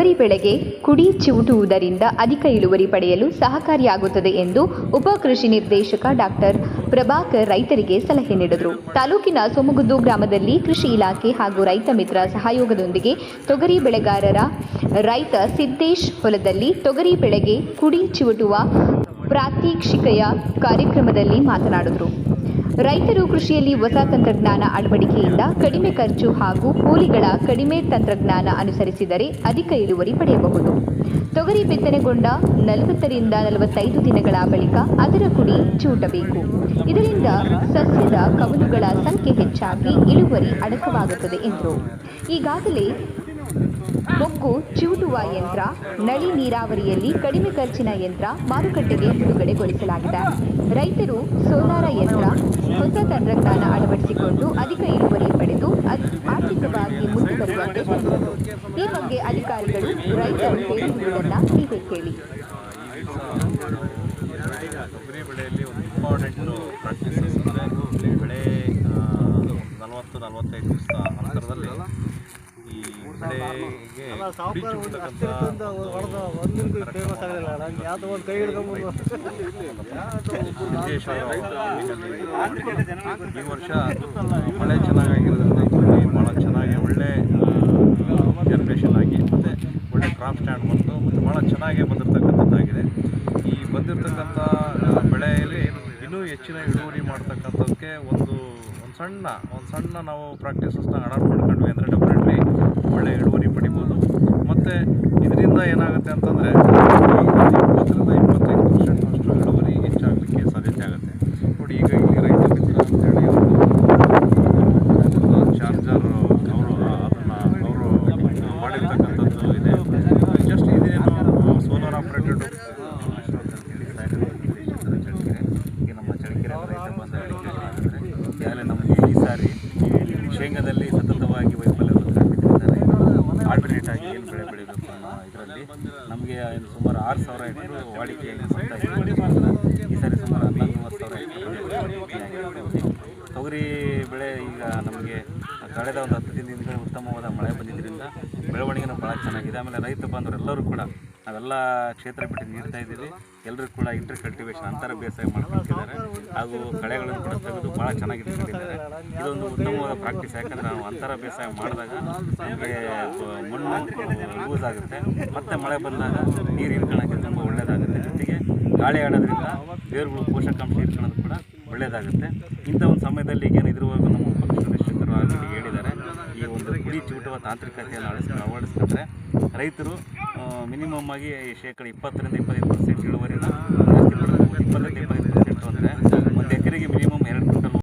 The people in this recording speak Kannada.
ತೊಗರಿ ಬೆಳೆಗೆ ಕುಡಿ ಚಿವುಟುವುದರಿಂದ ಅಧಿಕ ಇಳುವರಿ ಪಡೆಯಲು ಸಹಕಾರಿಯಾಗುತ್ತದೆ ಎಂದು ಉಪ ಕೃಷಿ ನಿರ್ದೇಶಕ ಡಾಕ್ಟರ್ ಪ್ರಭಾಕರ್ ರೈತರಿಗೆ ಸಲಹೆ ನೀಡಿದರು. ತಾಲೂಕಿನ ಸೋಮಗುದ್ದು ಗ್ರಾಮದಲ್ಲಿ ಕೃಷಿ ಇಲಾಖೆ ಹಾಗೂ ರೈತ ಮಿತ್ರ ಸಹಯೋಗದೊಂದಿಗೆ ತೊಗರಿ ಬೆಳೆಗಾರರ ರೈತ ಸಿದ್ದೇಶ್ ಹೊಲದಲ್ಲಿ ತೊಗರಿ ಬೆಳೆಗೆ ಕುಡಿ ಚಿವುಟುವ ಪ್ರಾತ್ಯಕ್ಷಿಕೆಯ ಕಾರ್ಯಕ್ರಮದಲ್ಲಿ ಮಾತನಾಡಿದರು. ರೈತರು ಕೃಷಿಯಲ್ಲಿ ಹೊಸ ತಂತ್ರಜ್ಞಾನ ಅಳವಡಿಕೆಯಿಂದ ಕಡಿಮೆ ಖರ್ಚು ಹಾಗೂ ಕೂಲಿಗಳ ಕಡಿಮೆ ತಂತ್ರಜ್ಞಾನ ಅನುಸರಿಸಿದರೆ ಅಧಿಕ ಇಳುವರಿ ಪಡೆಯಬಹುದು. ತೊಗರಿ ಬಿತ್ತನೆಗೊಂಡ ನಲವತ್ತರಿಂದ ನಲವತ್ತೈದು ದಿನಗಳ ಬಳಿಕ ಅದರ ಕುಡಿ ಚೂಟಬೇಕು. ಇದರಿಂದ ಸಸ್ಯದ ಕವಲುಗಳ ಸಂಖ್ಯೆ ಹೆಚ್ಚಾಗಿ ಇಳುವರಿ ಅಡಕವಾಗುತ್ತದೆ ಎಂದರು. ಈಗಾಗಲೇ ಮೊಗ್ಗು ಚಿವುಟುವ ಯಂತ್ರ, ನಳಿ ನೀರಾವರಿಯಲ್ಲಿ ಕಡಿಮೆ ಖರ್ಚಿನ ಯಂತ್ರ ಮಾರುಕಟ್ಟೆಗೆ ಬಿಡುಗಡೆಗೊಳಿಸಲಾಗಿದೆ. ರೈತರು ಸೋಲಾರ ಯಂತ್ರ, ಹೊಸ ತಂತ್ರಜ್ಞಾನ ಅಳವಡಿಸಿಕೊಂಡು ಅಧಿಕ ಇಳುವರಿ ಪಡೆದು ಆರ್ಥಿಕವಾಗಿ ಮುಂದೆ ಬರುವಂತೆ ಈ ಬಗ್ಗೆ ಅಧಿಕಾರಿಗಳು ರೈತರು ಹೇಳಿರುವುದನ್ನು ನೀವೇ ಕೇಳಿ. ಒಂದು ಇಂಪಾರ್ಟೆಂಟು ಬೆಳೆ ನಲವತ್ತು, ನಲವತ್ತೈದು ದಿವಸ ಚುಚ್ಚತಕ್ಕಂಥ ಈ ವರ್ಷ ಮಳೆ ಚೆನ್ನಾಗಿರೋದ್ರಿಂದ ಭಾಳ ಚೆನ್ನಾಗಿ ಒಳ್ಳೆ ಜನ್ರೇಷನ್ ಆಗಿ ಮತ್ತೆ ಒಳ್ಳೆ ಕ್ರಾಪ್ ಸ್ಟ್ಯಾಂಡ್ ಬಂತು ಮತ್ತು ಭಾಳ ಚೆನ್ನಾಗಿ ಬಂದಿರತಕ್ಕಂಥದ್ದಾಗಿದೆ. ಈ ಬಂದಿರತಕ್ಕಂಥ ಬೆಳೆಯಲ್ಲಿ ಇನ್ನೂ ಹೆಚ್ಚಿನ ಇಳುವರಿ ಮಾಡ್ತಕ್ಕಂಥದ್ದಕ್ಕೆ ಒಂದು ಒಂದು ಸಣ್ಣ, ಒಂದು ಸಣ್ಣ ನಾವು ಪ್ರಾಕ್ಟೀಸಸ್ನ ಅಡಾಪ್ಟ್ ಮಾಡ್ಕೊಂಡ್ವಿ ಅಂದರೆ ಡೆಫಿನೆಟ್ಲಿ ಒಳ್ಳೆ ಇಳುವರಿ ಪಡಿಬೋದು. ಮತ್ತು ಇದರಿಂದ ಏನಾಗುತ್ತೆ ಅಂತಂದರೆ ಇಪ್ಪತ್ತರಿಂದ ಇಪ್ಪತ್ತೈದು ಪರ್ಸೆಂಟ್ ಅಷ್ಟು ಇಳುವರಿ ಹೆಚ್ಚಾಗಲಿಕ್ಕೆ ಸಾಧ್ಯತೆ ಆಗುತ್ತೆ ನೋಡಿ ಈಗ ಇಲ್ಲಿ ರೈತ ಮಿತ್ರ ಅಂತೇಳಿ ಒಂದು ಚಾರ್ಜರ್ ಅವರು ಅದನ್ನು ಅವರು ಮಾಡಿರ್ತಕ್ಕಂಥದ್ದು ಇದೆ ಜಸ್ಟ್ ಇದೇನು ಸೋಲಾರ್ ಆಪ್ರೇಟೆಡ್ ಈಗ ನಮ್ಮ ಚಳಿಕೆರೆ ರೈತ ಬಂದ ಹೇಳಿದ್ದಾರೆ ಈಗಾಗಲೇ ನಮಗೆ ಈ ಸಾರಿ ಶೇಂಗಾದಲ್ಲಿ ಸತತವಾಗಿ ವೈಫಲ್ಯಗಳು ಕಂಡುಹಿಡಿದಿದ್ದಾರೆ ಆಲ್ಟರ್ನೇಟ್ ಆಗಿ ಏನು ಬೆಳೆ ಬೆಳಿಬೇಕು ಅನ್ನೋ ಇದರಲ್ಲಿ ನಮಗೆ ಸುಮಾರು ಆರು ಸಾವಿರ ಎಕರೆ ಮಾಡಿದ್ರೆ ಈ ಸಾರಿ ಸುಮಾರು ಹನ್ನೊಂದು ಮೂವತ್ತು ಸಾವಿರ ತೊಗರಿ ಬೆಳೆ ಈಗ ನಮಗೆ ಕಳೆದ ಒಂದು ಹತ್ತು ದಿನದಿಂದ ಉತ್ತಮವಾದ ಮಳೆ ಬಂದಿದ್ದರಿಂದ ಬೆಳವಣಿಗೆನೂ ಭಾಳ ಚೆನ್ನಾಗಿದೆ. ಆಮೇಲೆ ರೈತ ಬಾಂಧವರೆಲ್ಲರೂ ಕೂಡ ನಾವೆಲ್ಲ ಕ್ಷೇತ್ರ ಬಿಟ್ಟು ನೀಡ್ತಾ ಇದ್ದೀವಿ. ಎಲ್ಲರೂ ಕೂಡ ಇಂಟರ್ ಕಲ್ಟಿವೇಶನ್, ಅಂತರ ಬೇಸಾಯ ಮಾಡ್ಕೊಳ್ತಿದ್ದಾರೆ. ಹಾಗೂ ಕಳೆಗಳನ್ನು ಕೂಡ ತೆಗೆದು ಭಾಳ ಚೆನ್ನಾಗಿ ಇಟ್ಕೊಂಡಿದ್ದಾರೆ. ಇದೊಂದು ಉತ್ತಮವಾದ ಪ್ರಾಕ್ಟೀಸ್. ಯಾಕಂದರೆ ನಾವು ಅಂತರ ಬೇಸಾಯ ಮಾಡಿದಾಗ ನಮಗೆ ಮಣ್ಣು ಲೂಸ್ ಆಗುತ್ತೆ. ಮತ್ತು ಮಳೆ ಬಂದಾಗ ನೀರು ಇಟ್ಕೊಳ್ಳೋಕ್ಕೆ ತುಂಬ ಒಳ್ಳೆಯದಾಗುತ್ತೆ ಜೊತೆಗೆ ಗಾಳಿ ಆಡೋದ್ರಿಂದ ಬೇರುಗಳು ಪೋಷಕಾಂಶ ಇಟ್ಕೊಳ್ಳೋದು ಕೂಡ ಒಳ್ಳೆಯದಾಗುತ್ತೆ ಇಂಥ ಒಂದು ಸಮಯದಲ್ಲಿ ಈಗೇನು ಇದ್ರವರೆಗೂ ನಮ್ಮ ಪಕ್ಷದ ಶಿಕ್ಷಕರು ಆಲ್ರೆಡಿ ಹೇಳಿದ್ದಾರೆ. ಈ ಒಂದು ಕುಡಿ ಚೂಟುವ ತಾಂತ್ರಿಕತೆಯನ್ನು ಅಳಿಸ್ ಅಳವಡಿಸ್ಕೊಂಡ್ರೆ ರೈತರು ಮಿನಿಮಮ್ ಆಗಿ ಶೇಕಡ ಇಪ್ಪತ್ತರಿಂದ ಇಪ್ಪತ್ತೈದು ಪರ್ಸೆಂಟ್ ಇಳುವರಿನ ಇಪ್ಪತ್ತರಿಂದ ಇಪ್ಪತ್ತೈದು ಪರ್ಸೆಂಟ್ ಅಂದರೆ ಒಂದು ಎಕರೆಗೆ ಮಿನಿಮಮ್ ಎರಡು